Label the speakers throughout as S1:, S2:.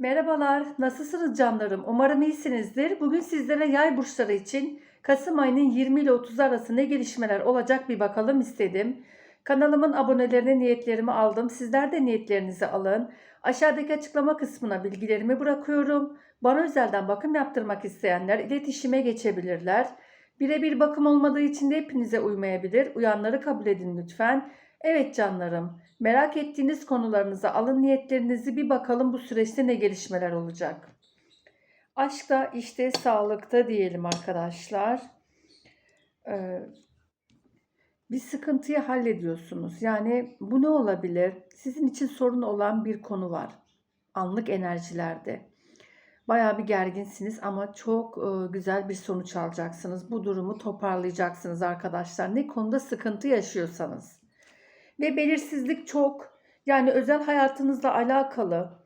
S1: Merhabalar, nasılsınız canlarım? Umarım iyisinizdir. Bugün sizlere yay burçları için Kasım ayının 20 ile 30 arası ne gelişmeler olacak bir bakalım istedim. Kanalımın abonelerine niyetlerimi aldım. Sizler de niyetlerinizi alın. Aşağıdaki açıklama kısmına bilgilerimi bırakıyorum. Bana özelden bakım yaptırmak isteyenler iletişime geçebilirler. Birebir bakım olmadığı için de hepinize uymayabilir. Uyanları kabul edin lütfen. Evet canlarım, merak ettiğiniz konularınıza alın niyetlerinizi bir bakalım bu süreçte ne gelişmeler olacak. Aşkta, işte, sağlıkta diyelim arkadaşlar. Ee, bir sıkıntıyı hallediyorsunuz. Yani bu ne olabilir? Sizin için sorun olan bir konu var. Anlık enerjilerde. Bayağı bir gerginsiniz ama çok e, güzel bir sonuç alacaksınız. Bu durumu toparlayacaksınız arkadaşlar. Ne konuda sıkıntı yaşıyorsanız. Ve belirsizlik çok. Yani özel hayatınızla alakalı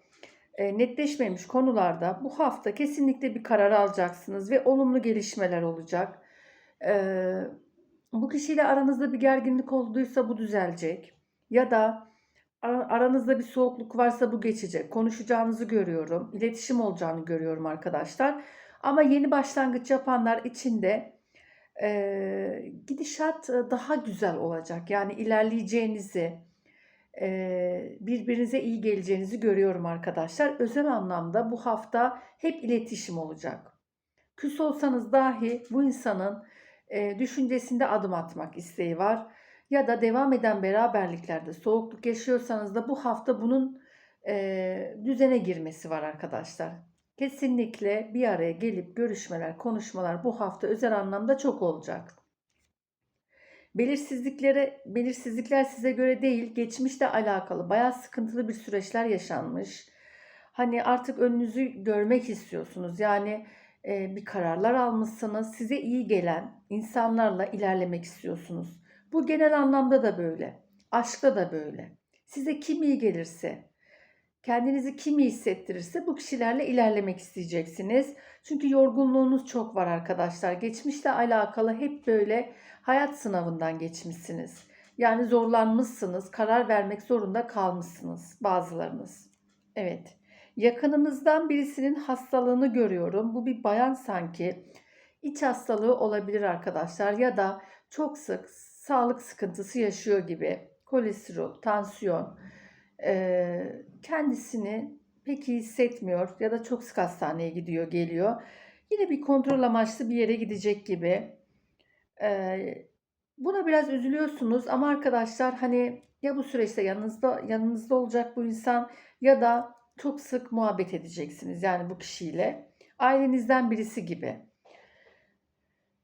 S1: e, netleşmemiş konularda bu hafta kesinlikle bir karar alacaksınız ve olumlu gelişmeler olacak. E, bu kişiyle aranızda bir gerginlik olduysa bu düzelecek. Ya da ara- aranızda bir soğukluk varsa bu geçecek. Konuşacağınızı görüyorum. İletişim olacağını görüyorum arkadaşlar. Ama yeni başlangıç yapanlar için de e, gidişat daha güzel olacak. Yani ilerleyeceğinizi, e, birbirinize iyi geleceğinizi görüyorum arkadaşlar. Özel anlamda bu hafta hep iletişim olacak. Küs olsanız dahi bu insanın e, düşüncesinde adım atmak isteği var. Ya da devam eden beraberliklerde soğukluk yaşıyorsanız da bu hafta bunun e, düzene girmesi var arkadaşlar. Kesinlikle bir araya gelip görüşmeler, konuşmalar bu hafta özel anlamda çok olacak. Belirsizliklere, belirsizlikler size göre değil, geçmişle alakalı bayağı sıkıntılı bir süreçler yaşanmış. Hani artık önünüzü görmek istiyorsunuz. Yani e, bir kararlar almışsınız. Size iyi gelen insanlarla ilerlemek istiyorsunuz. Bu genel anlamda da böyle. Aşkta da böyle. Size kim iyi gelirse, kendinizi kim hissettirirse bu kişilerle ilerlemek isteyeceksiniz. Çünkü yorgunluğunuz çok var arkadaşlar. Geçmişle alakalı hep böyle hayat sınavından geçmişsiniz. Yani zorlanmışsınız, karar vermek zorunda kalmışsınız bazılarınız. Evet. Yakınınızdan birisinin hastalığını görüyorum. Bu bir bayan sanki. İç hastalığı olabilir arkadaşlar ya da çok sık sağlık sıkıntısı yaşıyor gibi. Kolesterol, tansiyon, kendisini pek iyi hissetmiyor ya da çok sık hastaneye gidiyor, geliyor. Yine bir kontrol amaçlı bir yere gidecek gibi. Buna biraz üzülüyorsunuz ama arkadaşlar hani ya bu süreçte yanınızda yanınızda olacak bu insan ya da çok sık muhabbet edeceksiniz yani bu kişiyle. Ailenizden birisi gibi.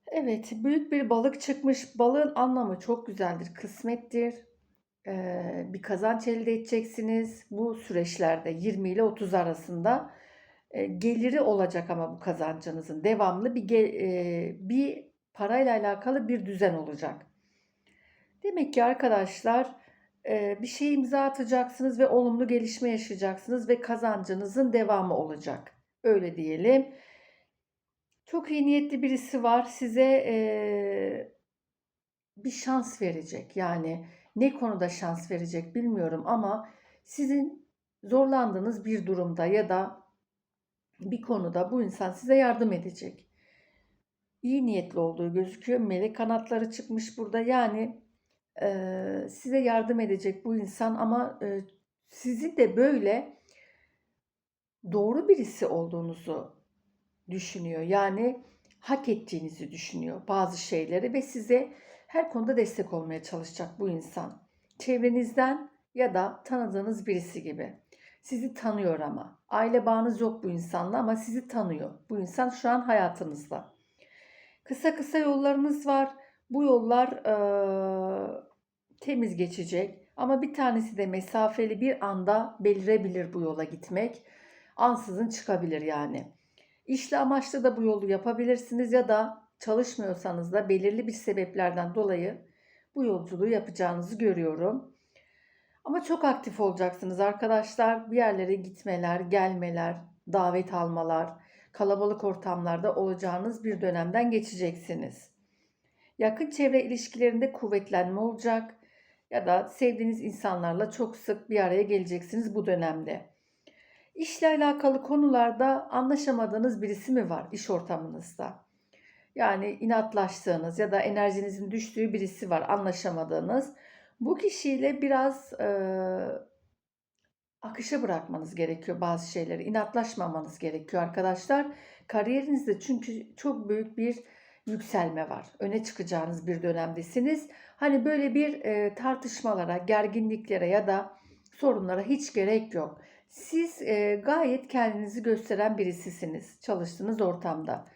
S1: Evet, büyük bir balık çıkmış. Balığın anlamı çok güzeldir, kısmettir. Bir kazanç elde edeceksiniz bu süreçlerde 20 ile 30 arasında. Geliri olacak ama bu kazancınızın devamlı bir bir parayla alakalı bir düzen olacak. Demek ki arkadaşlar bir şey imza atacaksınız ve olumlu gelişme yaşayacaksınız ve kazancınızın devamı olacak. Öyle diyelim. Çok iyi niyetli birisi var. Size bir şans verecek. Yani ne konuda şans verecek bilmiyorum ama sizin zorlandığınız bir durumda ya da bir konuda bu insan size yardım edecek. İyi niyetli olduğu gözüküyor. Melek kanatları çıkmış burada. Yani eee, size yardım edecek bu insan ama eee, sizin de böyle doğru birisi olduğunuzu düşünüyor. Yani hak ettiğinizi düşünüyor bazı şeyleri ve size her konuda destek olmaya çalışacak bu insan. Çevrenizden ya da tanıdığınız birisi gibi. Sizi tanıyor ama. Aile bağınız yok bu insanla ama sizi tanıyor. Bu insan şu an hayatınızda. Kısa kısa yollarınız var. Bu yollar eee, temiz geçecek. Ama bir tanesi de mesafeli bir anda belirebilir bu yola gitmek. Ansızın çıkabilir yani. İşle amaçlı da bu yolu yapabilirsiniz ya da çalışmıyorsanız da belirli bir sebeplerden dolayı bu yolculuğu yapacağınızı görüyorum. Ama çok aktif olacaksınız arkadaşlar. Bir yerlere gitmeler, gelmeler, davet almalar, kalabalık ortamlarda olacağınız bir dönemden geçeceksiniz. Yakın çevre ilişkilerinde kuvvetlenme olacak ya da sevdiğiniz insanlarla çok sık bir araya geleceksiniz bu dönemde. İşle alakalı konularda anlaşamadığınız birisi mi var iş ortamınızda? Yani inatlaştığınız ya da enerjinizin düştüğü birisi var anlaşamadığınız. Bu kişiyle biraz eee, akışa bırakmanız gerekiyor bazı şeyleri. İnatlaşmamanız gerekiyor arkadaşlar. Kariyerinizde çünkü çok büyük bir yükselme var. Öne çıkacağınız bir dönemdesiniz. Hani böyle bir e, tartışmalara, gerginliklere ya da sorunlara hiç gerek yok. Siz e, gayet kendinizi gösteren birisisiniz çalıştığınız ortamda.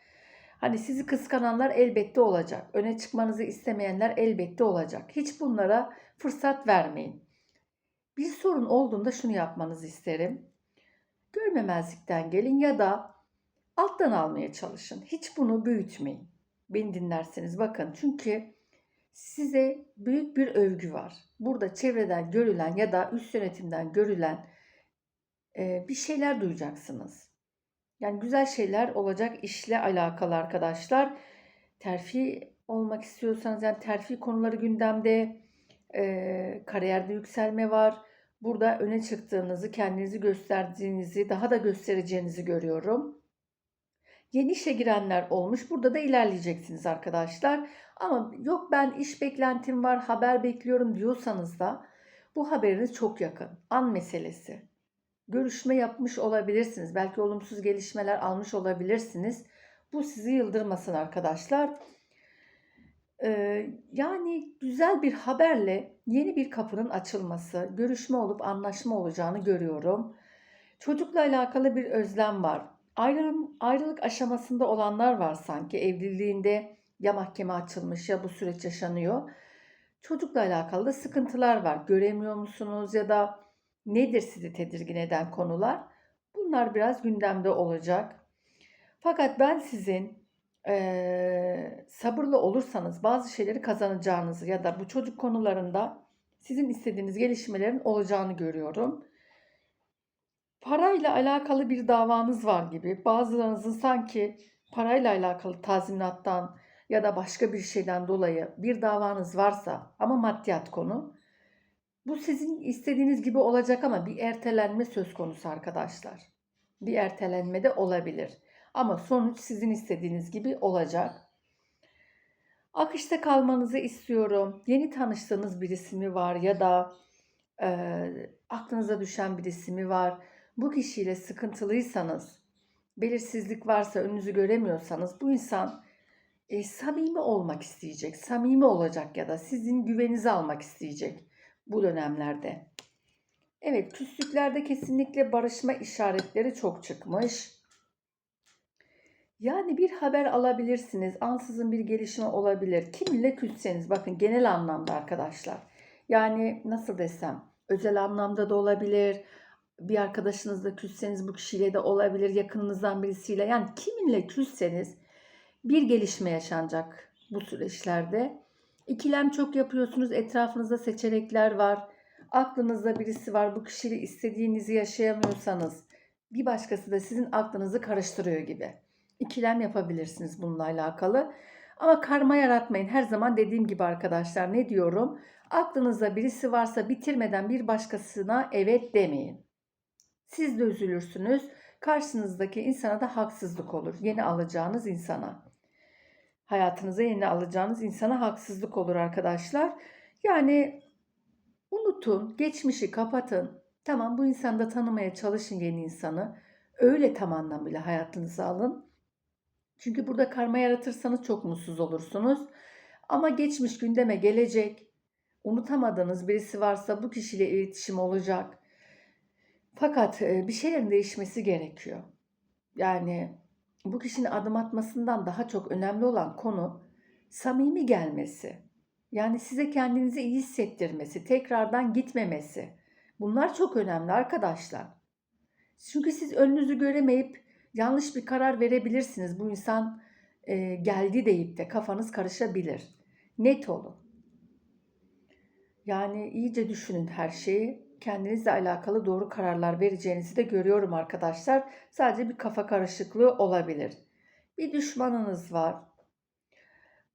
S1: Hani sizi kıskananlar elbette olacak. Öne çıkmanızı istemeyenler elbette olacak. Hiç bunlara fırsat vermeyin. Bir sorun olduğunda şunu yapmanızı isterim. Görmemezlikten gelin ya da alttan almaya çalışın. Hiç bunu büyütmeyin. Beni dinlerseniz bakın çünkü size büyük bir övgü var. Burada çevreden görülen ya da üst yönetimden görülen bir şeyler duyacaksınız. Yani güzel şeyler olacak işle alakalı arkadaşlar. Terfi olmak istiyorsanız yani terfi konuları gündemde, e, kariyerde yükselme var. Burada öne çıktığınızı, kendinizi gösterdiğinizi, daha da göstereceğinizi görüyorum. Yeni işe girenler olmuş. Burada da ilerleyeceksiniz arkadaşlar. Ama yok ben iş beklentim var, haber bekliyorum diyorsanız da bu haberiniz çok yakın. An meselesi. Görüşme yapmış olabilirsiniz. Belki olumsuz gelişmeler almış olabilirsiniz. Bu sizi yıldırmasın arkadaşlar. Ee, yani güzel bir haberle yeni bir kapının açılması, görüşme olup anlaşma olacağını görüyorum. Çocukla alakalı bir özlem var. Ayrılım, ayrılık aşamasında olanlar var sanki. Evliliğinde ya mahkeme açılmış ya bu süreç yaşanıyor. Çocukla alakalı da sıkıntılar var. Göremiyor musunuz ya da nedir sizi tedirgin eden konular? Bunlar biraz gündemde olacak. Fakat ben sizin eee, sabırlı olursanız bazı şeyleri kazanacağınızı ya da bu çocuk konularında sizin istediğiniz gelişmelerin olacağını görüyorum. Parayla alakalı bir davanız var gibi. Bazılarınızın sanki parayla alakalı tazminattan ya da başka bir şeyden dolayı bir davanız varsa ama maddiyat konu. Bu sizin istediğiniz gibi olacak ama bir ertelenme söz konusu arkadaşlar. Bir ertelenme de olabilir. Ama sonuç sizin istediğiniz gibi olacak. Akışta kalmanızı istiyorum. Yeni tanıştığınız birisi mi var ya da e, aklınıza düşen birisi mi var? Bu kişiyle sıkıntılıysanız, belirsizlik varsa, önünüzü göremiyorsanız bu insan e, samimi olmak isteyecek, samimi olacak ya da sizin güveninizi almak isteyecek bu dönemlerde. Evet, küslüklerde kesinlikle barışma işaretleri çok çıkmış. Yani bir haber alabilirsiniz. Ansızın bir gelişme olabilir. Kiminle küsseniz bakın genel anlamda arkadaşlar. Yani nasıl desem özel anlamda da olabilir. Bir arkadaşınızla küsseniz bu kişiyle de olabilir. Yakınınızdan birisiyle. Yani kiminle küsseniz bir gelişme yaşanacak bu süreçlerde. İkilem çok yapıyorsunuz. Etrafınızda seçenekler var. Aklınızda birisi var. Bu kişiyle istediğinizi yaşayamıyorsanız bir başkası da sizin aklınızı karıştırıyor gibi. İkilem yapabilirsiniz bununla alakalı. Ama karma yaratmayın. Her zaman dediğim gibi arkadaşlar ne diyorum? Aklınızda birisi varsa bitirmeden bir başkasına evet demeyin. Siz de üzülürsünüz. Karşınızdaki insana da haksızlık olur. Yeni alacağınız insana. Hayatınıza yeni alacağınız insana haksızlık olur arkadaşlar. Yani unutun, geçmişi kapatın. Tamam bu insanı da tanımaya çalışın yeni insanı. Öyle tam anlamıyla hayatınıza alın. Çünkü burada karma yaratırsanız çok mutsuz olursunuz. Ama geçmiş gündeme gelecek. Unutamadığınız birisi varsa bu kişiyle iletişim olacak. Fakat e, bir şeylerin değişmesi gerekiyor. Yani bu kişinin adım atmasından daha çok önemli olan konu samimi gelmesi. Yani size kendinizi iyi hissettirmesi, tekrardan gitmemesi. Bunlar çok önemli arkadaşlar. Çünkü siz önünüzü göremeyip yanlış bir karar verebilirsiniz. Bu insan e, geldi deyip de kafanız karışabilir. Net olun. Yani iyice düşünün her şeyi. Kendinizle alakalı doğru kararlar vereceğinizi de görüyorum arkadaşlar. Sadece bir kafa karışıklığı olabilir. Bir düşmanınız var.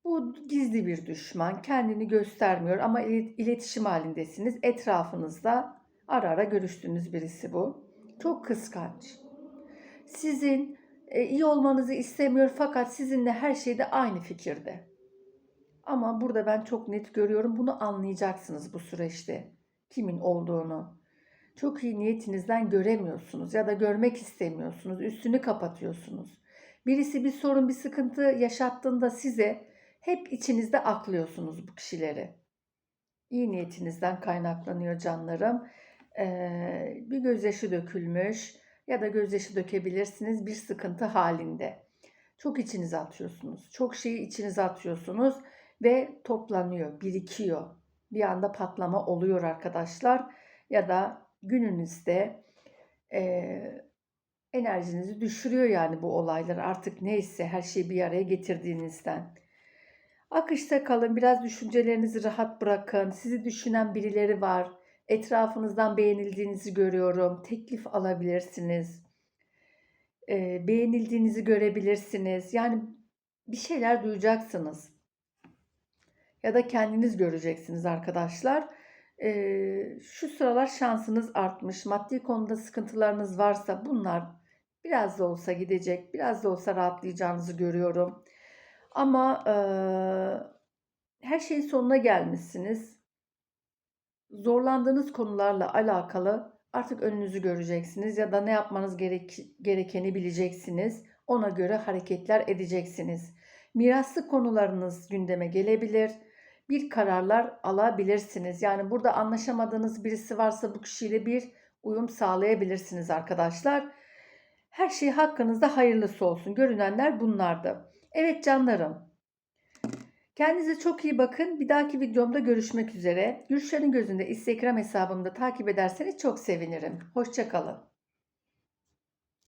S1: Bu gizli bir düşman. Kendini göstermiyor ama iletişim halindesiniz. Etrafınızda ara ara görüştüğünüz birisi bu. Çok kıskanç. Sizin e, iyi olmanızı istemiyor fakat sizinle her şeyde aynı fikirde. Ama burada ben çok net görüyorum. Bunu anlayacaksınız bu süreçte. Kimin olduğunu. Çok iyi niyetinizden göremiyorsunuz ya da görmek istemiyorsunuz. Üstünü kapatıyorsunuz. Birisi bir sorun, bir sıkıntı yaşattığında size hep içinizde aklıyorsunuz bu kişileri. İyi niyetinizden kaynaklanıyor canlarım. Ee, bir gözyaşı dökülmüş ya da gözyaşı dökebilirsiniz bir sıkıntı halinde. Çok içinize atıyorsunuz. Çok şeyi içinize atıyorsunuz ve toplanıyor, birikiyor. Bir anda patlama oluyor arkadaşlar. Ya da gününüzde eee, enerjinizi düşürüyor yani bu olaylar. Artık neyse her şeyi bir araya getirdiğinizden. Akışta kalın, biraz düşüncelerinizi rahat bırakın. Sizi düşünen birileri var. Etrafınızdan beğenildiğinizi görüyorum. Teklif alabilirsiniz. Eee, beğenildiğinizi görebilirsiniz. Yani bir şeyler duyacaksınız. Ya da kendiniz göreceksiniz arkadaşlar. Eee, şu sıralar şansınız artmış. Maddi konuda sıkıntılarınız varsa bunlar biraz da olsa gidecek. Biraz da olsa rahatlayacağınızı görüyorum. Ama eee, her şeyin sonuna gelmişsiniz. Zorlandığınız konularla alakalı artık önünüzü göreceksiniz ya da ne yapmanız gerek, gerekeni bileceksiniz. Ona göre hareketler edeceksiniz. Miraslı konularınız gündeme gelebilir. Bir kararlar alabilirsiniz. Yani burada anlaşamadığınız birisi varsa bu kişiyle bir uyum sağlayabilirsiniz arkadaşlar. Her şey hakkınızda hayırlısı olsun. Görünenler bunlardı. Evet canlarım. Kendinize çok iyi bakın. Bir dahaki videomda görüşmek üzere. Gülşen'in gözünde Instagram hesabımda takip ederseniz çok sevinirim. Hoşçakalın.